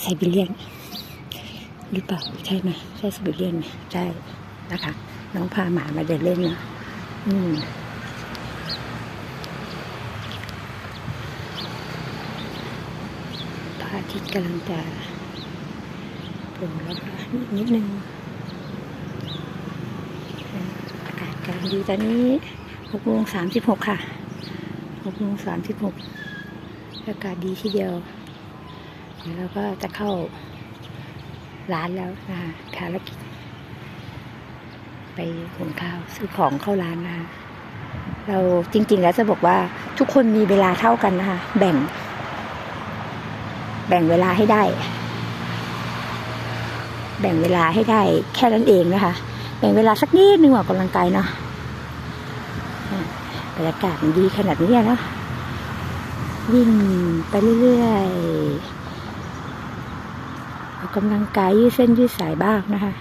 ไซบีเรียนหรือเปล่าใช่ไหมใช่ไซบีเรียนไหมใช่นะคะ น้องพาหมามาเดินเล่นเนาะอืมพระอาทิตย์กำลังจะโผล่แล้วค่ะนิดนึงอากาศกำลังดีตอนนี้หกโมงสามสิบหกค่ะหกโมงสามสิบหก อากาศดีทีเดียวเดี๋ยวเราก็จะเข้าร้านแล้วนะคะภารกิจ ไปหุงข้าวซื้อของเข้าร้านนะคะเราจริง ๆ แล้วจะบอกว่าทุกคนมีเวลาเท่ากันนะคะแบ่ง แบ่งเวลาให้ได้ แบ่งเวลาให้ได้ แค่นั้นเองนะคะ แบ่งเวลาสักนิดนึงออกกำลังกายเนาะอะบรรยากาศมันดีขนาดนี้เนาะ วิ่งไปเรื่อยๆออกกำลังกายยืดเส้นยืดสายบ้างนะคะ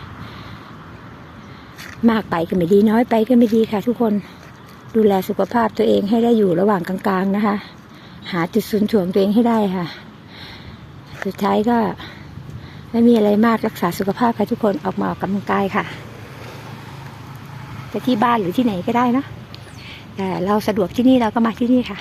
มากไปก็ไม่ดีน้อยไปก็ไม่ดีค่ะ ทุกคนดูแลสุขภาพตัวเองให้ได้อยู่ระหว่างกลางๆนะคะ หาจุดศูนย์ถ่วงตัวเองให้ได้ค่ะ สุดท้ายก็ไม่มีอะไรมากรักษาสุขภาพค่ะทุกคนออกมาออกกำลังกายค่ะจะที่บ้านหรือที่ไหนก็ได้นะแต่เราสะดวกที่นี่เราก็มาที่นี่ค่ะ